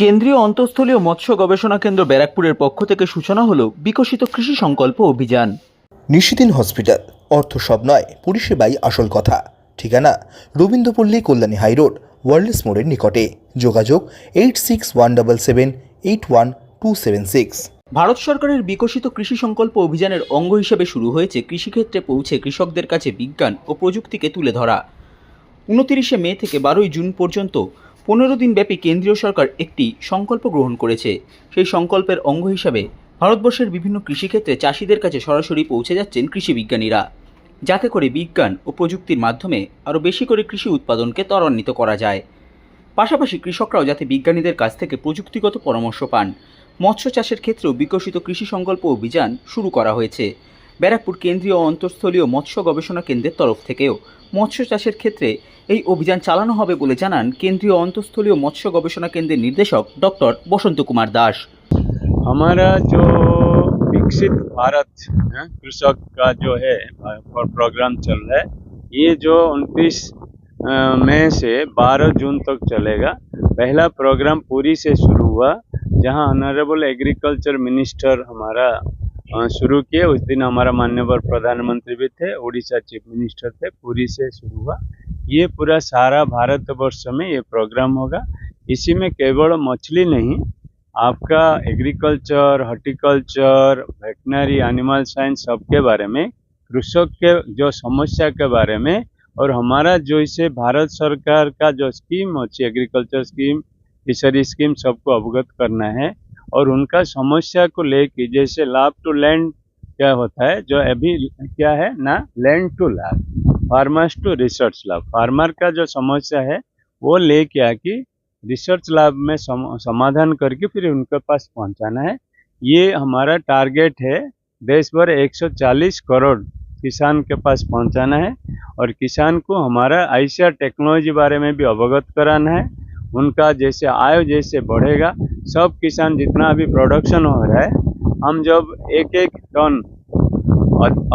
কেন্দ্রীয় অন্তঃস্থলীয় মৎস্য গবেষণা কেন্দ্র ব্যারাকপুরের পক্ষ থেকে সূচনা হল বিকশিত কৃষি সংকল্প অভিযান। নিশিদিন হসপিটাল অর্থ সব নয় পরিষেবাই আসল কথা। ঠিকানা রবীন্দ্রপল্লী কল্যাণী হাইরোড ওয়ার্ল্ডস মোড়ের নিকটে। যোগাযোগ eight six one double seven eight one two seven six. Bharat সরকারের বিকশিত কৃষি সংকল্প অভিযানের অঙ্গ হিসেবে শুরু হয়েছে কৃষিক্ষেত্রে পৌঁছে কৃষকদের কাছে বিজ্ঞান ও প্রযুক্তিকে তুলে ধরা। উনতিরিশে মে থেকে বারোই জুন পর্যন্ত পনেরো দিনব্যাপী কেন্দ্রীয় সরকার একটি সংকল্প গ্রহণ করেছে। সেই সংকল্পের অঙ্গ হিসাবে ভারতবর্ষের বিভিন্ন কৃষিক্ষেত্রে চাষিদের কাছে সরাসরি পৌঁছে যাচ্ছেন কৃষি বিজ্ঞানীরা যাতে করে বিজ্ঞান ও প্রযুক্তির মাধ্যমে আরও বেশি করে কৃষি উৎপাদনকে ত্বরান্বিত করা যায়। পাশাপাশি কৃষকরাও যাতে বিজ্ঞানীদের কাছ থেকে প্রযুক্তিগত পরামর্শ পান। মৎস্য চাষের ক্ষেত্রেও বিকশিত কৃষি সংকল্প অভিযান শুরু করা হয়েছে। ব্যারাকপুর কেন্দ্রীয় ও অন্তঃস্থলীয় মৎস্য গবেষণা কেন্দ্রের তরফ থেকেও মৎস্য চাষের ক্ষেত্রে এই অভিযান চালানো হবে বলে জানান কেন্দ্রীয় অন্তঃস্থলীয় মৎস্য গবেষণা কেন্দ্রের নির্দেশক ডক্টর বসন্ত কুমার দাস हमारा जो विकसित भारत है, कृषक का जो है प्रो- प्रोग्राम चल रहा है ये जो 29 अ, मई से 12 जून तक चलेगा पहला प्रोग्राम पूरी से शुरू हुआ जहां ऑनरेबल एग्रीकल्चर मिनिस्टर हमारा अ, शुरू किए। उस दिन हमारा मान्यवर प्रधानमंत्री भी थे उड़ीसा चीफ मिनिस्टर थे। पूरी से शुरू हुआ। ये पूरा सारा भारतवर्ष में ये प्रोग्राम होगा। इसी में केवल मछली नहीं, आपका agriculture, horticulture, veterinary, animal science सबके बारे में, कृषक के जो समस्या के बारे में और हमारा जो इसे भारत सरकार का जो स्कीम है एग्रीकल्चर स्कीम फिशरी स्कीम सबको अवगत करना है। और उनका समस्या को लेके जैसे लाभ टू लैंड क्या होता है जो अभी क्या है ना land to lab farmers to research lab farmer का जो समस्या है वो लेके आके रिसर्च लाभ में सम, समाधान करके फिर उनके पास पहुंचाना है। ये हमारा टारगेट है देश भर 140 करोड़ किसान के पास पहुंचाना है और किसान को हमारा आईसीआर टेक्नोलॉजी बारे में भी अवगत कराना है। उनका जैसे आय जैसे बढ़ेगा सब किसान जितना भी प्रोडक्शन हो रहा है, हम जब एक एक टन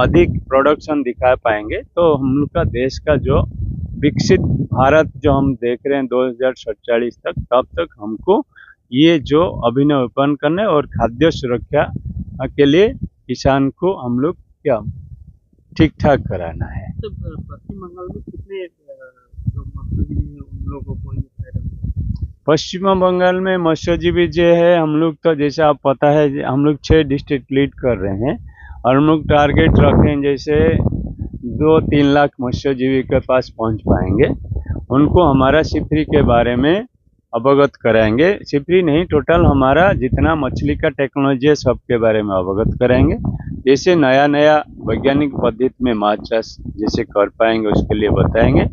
अधिक प्रोडक्शन दिखा पाएँगे तो हम लोग का देश का जो विकसित भारत जो हम देख रहे हैं दो तक, तब तक हमको ये जो अभिनव उत्पन्न करने और खाद्य सुरक्षा के लिए किसान को हम लोग क्या ठीक ठाक कराना है तो पश्चिम बंगाल में कितने उन लोगों को? पश्चिम बंगाल में मत्स्यजीवी जो है। हम लोग तो जैसे आप पता है, हम लोग छः डिस्ट्रिक्ट लीड कर रहे हैं और हम लोग टारगेट रखे हैं जैसे दो तीन लाख मत्स्यजीवी के पास पहुँच पाएँगे। उनको हमारा सिफरी के बारे में अवगत कराएँगे। सिफरी नहीं टोटल हमारा जितना मछली का टेक्नोलॉजी है सबके बारे में अवगत कराएँगे। जैसे नया नया वैज्ञानिक पद्धति में माछ जैसे कर पाएँगे, उसके लिए बताएँगे।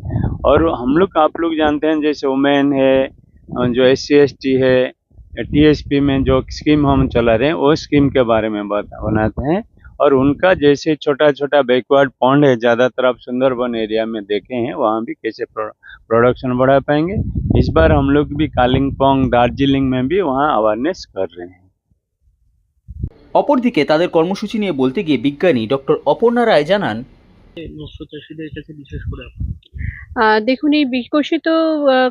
और हम लोग, आप लोग जानते हैं जैसे वुमेन है जो एस सी है टीएसपी में जो स्कीम हम चला रहे हैं वो स्कीम के बारे में बता- बनाते हैं और उनका जैसे छोटा छोटा बैकवर्ड पॉन्ड है ज़्यादातर आप सुंदरबन एरिया में देखे हैं वहाँ भी कैसे प्रो, प्रोडक्शन बढ़ा पाएंगे इस बार हम लोग भी कालिम्पोंग दार्जिलिंग में भी वहाँ अवेयरनेस कर रहे हैं অপরদিকে তাদের কর্মসূচি নিয়ে বলতে গিয়ে বিজ্ঞানী ডক্টর অপর্ণা রায় জানান মৎস্য চাষীদের কাছে বিশেষ করে আপনার আহ দেখুন, এই বিকশিত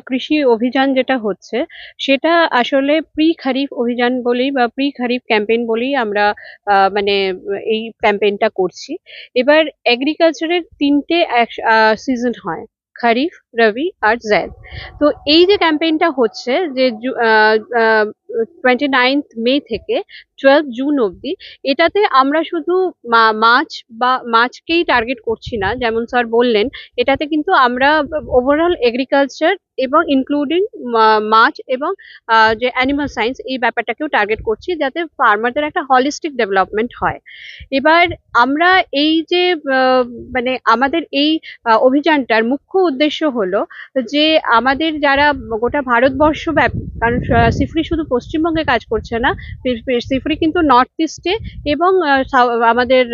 কৃষি অভিযান যেটা হচ্ছে, সেটা আসলে প্রি খারিফ অভিযান বলেই বা প্রি খারিফ ক্যাম্পেইন বলেই আমরা মানে এই ক্যাম্পেইনটা করছি। এবার এগ্রিকালচারের তিনটে সিজন হয়, খারিফ রবি আর জেদ। তো এই যে ক্যাম্পেইনটা হচ্ছে যে টোয়েন্টি নাইনথ মে থেকে টুয়েলভ জুন অবধি, এটাতে আমরা শুধু মাছ বা, মাছকেই টার্গেট করছি না। যেমন স্যার বললেন, এটাতে কিন্তু আমরা ওভারঅল এগ্রিকালচার এবং ইনক্লুডিং মাছ এবং যে অ্যানিমাল সায়েন্স এই ব্যাপারটাকেও টার্গেট করছি যাতে ফার্মারদের একটা হলিস্টিক ডেভেলপমেন্ট হয়। এবার আমরা এই যে মানে আমাদের এই অভিযানটার মুখ্য উদ্দেশ্য হলো যে আমাদের যারা গোটা ভারতবর্ষ ব্যাপী, কারণ সিফরি শুধু পশ্চিমবঙ্গে কাজ করছে না সিফরি কিন্তু নর্থ ইস্টে এবং আমাদের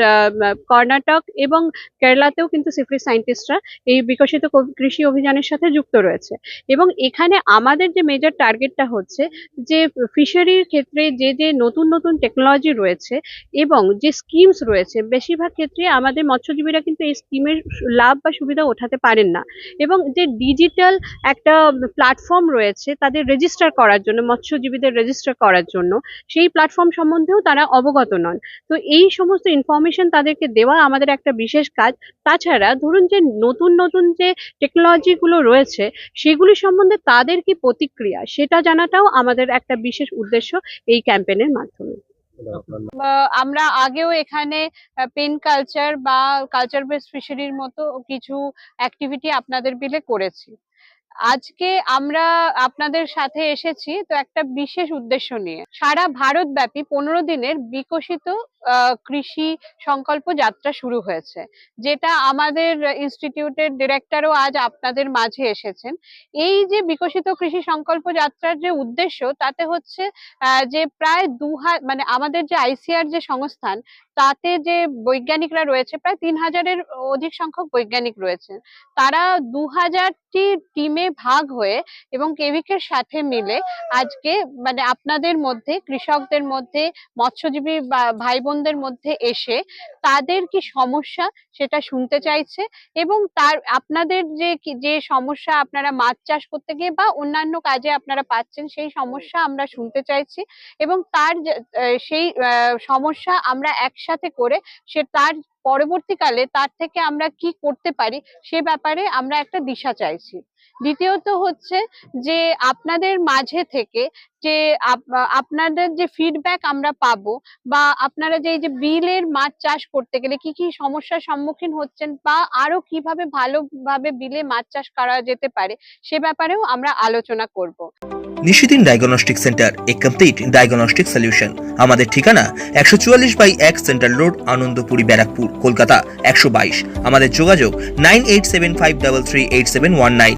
কর্ণাটক এবং কেরালাতেও কিন্তু সিফরি সায়েন্টিস্টরা এই বিকশিত কৃষি অভিযানের সাথে যুক্ত রয়েছে। এবং এখানে আমাদের যে মেজর টার্গেটটা হচ্ছে যে ফিশারির ক্ষেত্রে যে যে নতুন নতুন টেকনোলজি রয়েছে এবং যে স্কিমস রয়েছে, বেশিরভাগ ক্ষেত্রে আমাদের মৎস্যজীবীরা কিন্তু এই স্কিমের লাভ বা সুবিধা ওঠাতে পারেন না। এবং যে ডিজিটাল একটা প্ল্যাটফর্ম রয়েছে তাদের রেজিস্টার করার জন্য, মৎস্যজীবীদের রেজিস্টার করার জন্য, সেই প্ল্যাটফর্ম সম্বন্ধেও তারা অবগত নন। তো এই সমস্ত ইনফরমেশন তাদেরকে দেওয়া আমাদের একটা বিশেষ কাজ। তাছাড়া ধরুন যে নতুন নতুন যে টেকনোলজিগুলো রয়েছে, সেগুলি সম্বন্ধে তাদের কি প্রতিক্রিয়া, সেটা জানাটাও আমাদের একটা বিশেষ উদ্দেশ্য এই ক্যাম্পেনের মাধ্যমে। আমরা আগেও এখানে পেন কালচার বা কালচার বেস ফিশারির মতো কিছু অ্যাক্টিভিটি আপনাদের বিলে করেছি। আজকে আমরা আপনাদের সাথে এসেছি তো একটা বিশেষ উদ্দেশ্য নিয়ে। সারা ভারতব্যাপী পনেরো দিনের বিকশিত কৃষি সংকল্প যাত্রা শুরু হয়েছে। যেটা আমাদের ইনস্টিটিউটের ডিরেক্টরও আজ আপনাদের মাঝে এসেছেন। এই যে বিকশিত কৃষি সংকল্প যাত্রার যে উদ্দেশ্য, তাতে হচ্ছে যে প্রায় দু মানে আমাদের যে আইসিআর যে সংস্থান, তাতে যে বৈজ্ঞানিকরা রয়েছে, প্রায় তিন হাজারের অধিক সংখ্যক বৈজ্ঞানিক রয়েছে। তারা দু হাজারটি টিমে ভাগ হয়ে এবং কেভিকের সাথে মিলে আজকে মানে আপনাদের মধ্যে, কৃষকদের মধ্যে, মৎস্যজীবী ভাই বোনদের মধ্যে এসে তাদের কি সমস্যা সেটা শুনতে চাইছে? এবং তার, আপনাদের যে যে সমস্যা আপনারা মাছ চাষ করতে গিয়ে বা অন্যান্য কাজে আপনারা পাচ্ছেন, সেই সমস্যা আমরা শুনতে চাইছি। এবং তার সেই সমস্যা আমরা একসাথে করে সে তার পরবর্তীকালে তার থেকে আমরা কি করতে পারি সে ব্যাপারে আমরা একটা দিশা চাইছি। দ্বিতীয়ত হচ্ছে যে আপনাদের মাঝে থেকে যে আপ- আপনাদের যে ফিডব্যাক আমরা পাবো বা আপনারা যে, এই যে বিলের মাছ চাষ করতে গেলে কি কি সমস্যার সম্মুখীন হচ্ছেন বা আরও কীভাবে ভালোভাবে বিলে মাছ চাষ করা যেতে পারে সে ব্যাপারেও আমরা আলোচনা করব। নিশিদিন ডায়াগনস্টিক সেন্টার এ কমপ্লিট ডায়াগনস্টিক সলিউশন আমাদের ঠিকানা একশো চুয়াল্লিশ বাই এক সেন্ট্রাল রোড আনন্দপুরি, ব্যারাকপুর, কলকাতা, একশো বাইশ। আমাদের যোগাযোগ nine eight seven five double three eight seven one nine.